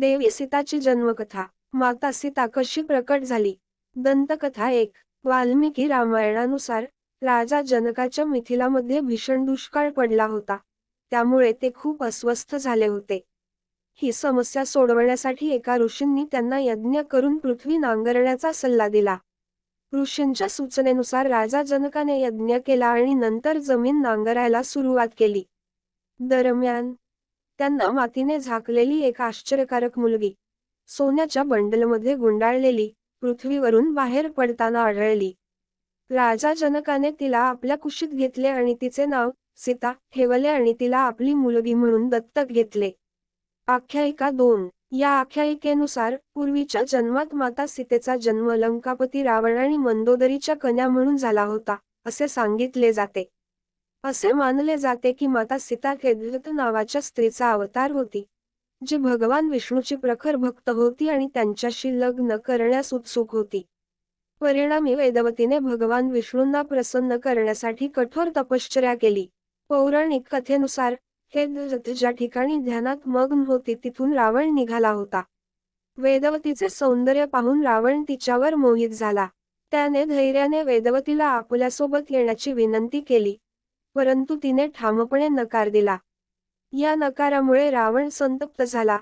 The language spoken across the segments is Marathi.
देव सीताची जन्मकथा. माता सीता कशी प्रकट झाली. दंतकथा एक. वाल्मिकी रामायणानुसार राजा जनकाच्या मिथिलामध्ये भीषण दुष्काळ पडला होता. त्यामुळे ते खूप अस्वस्थ झाले होते. ही समस्या सोडवण्यासाठी एका ऋषींनी त्यांना यज्ञ करून पृथ्वी नांगरण्याचा सल्ला दिला. ऋषींच्या सूचनेनुसार राजा जनकाने यज्ञ केला आणि नंतर जमीन नांगरायला सुरुवात केली. दरम्यान त्यांना मातीने झाकलेली एक आश्चर्यकारक मुलगी. सोन्याच्या बंडलमध्ये गुंडाळलेली पृथ्वीवरून बाहेर पडताना आढळली. राजा जनकाने तिला आपल्या कुशीत घेतले आणि तिचे नाव सीता ठेवले आणि तिला आपली मुलगी म्हणून दत्तक घेतले. आख्यायिका दोन. या आख्यायिकेनुसार पूर्वीच्या जन्मात माता सीतेचा जन्म लंकापती रावण आणि मंदोदरीच्या कन्या म्हणून झाला होता असे सांगितले जाते. असे मानले जाते की माता सीता केदलत नावाच्या स्त्रीचा अवतार होती जी भगवान विष्णूची प्रखर भक्त होती आणि त्यांच्याशी लग्न करण्यास उत्सुक होती. परिणामी वेदवतीने भगवान विष्णूंना प्रसन्न करण्यासाठी कठोर तपश्चर्या केली. पौराणिक कथेनुसार केदलत ज्या ठिकाणी ध्यानात मग्न होती तिथून रावण निघाला होता. वेदवतीचे सौंदर्य पाहून रावण तिच्यावर मोहित झाला. त्याने धैर्याने वेदवतीला आपल्यासोबत येण्याची विनंती केली. परंतु तिने ठामपणे नकार दिला. या नकारामुळे रावण संतप्त झाला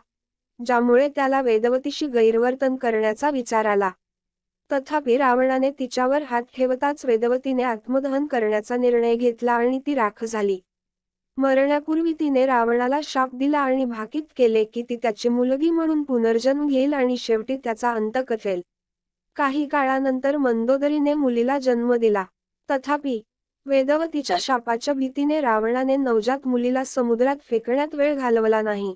ज्यामुळे त्याला वेदवतीशी गैरवर्तन करण्याचा विचार आला. तथापि रावणाने तिच्यावर हात ठेवताच वेदवतीने आत्मदहन करण्याचा निर्णय घेतला आणि ती राख झाली. मरण्यापूर्वी तिने रावणाला शाप दिला आणि भाकीत केले की ती त्याची मुलगी म्हणून पुनर्जन्म घेईल आणि शेवटी त्याचा अंत कथेल. काही काळानंतर मंदोदरीने मुलीला जन्म दिला. तथापि वेदवतीच्या शापाच्या भीतीने रावणाने नवजात मुलीला समुद्रात फेकण्यात वेळ घालवला नाही.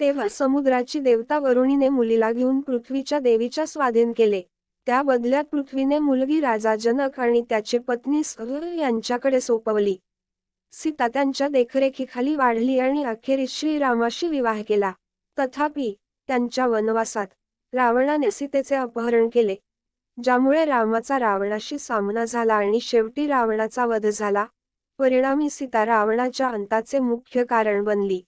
तेव्हा समुद्राची देवता वरुणीने मुलीला घेऊन पृथ्वीच्या देवीच्या स्वाधीन केले. त्या बदल्यात पृथ्वीने मुलगी राजा जनक आणि त्याची पत्नी सर यांच्याकडे सोपवली. सीता त्यांच्या देखरेखीखाली वाढली आणि अखेरीस श्रीरामाशी विवाह केला. तथापि त्यांच्या वनवासात रावणाने सीतेचे अपहरण केले. ज्यामुळे रामाचा रावणाशी सामना झाला आणि शेवटी रावणाचा वध झाला परिणामी सीता रावणाच्या अंताचे मुख्य कारण बनली.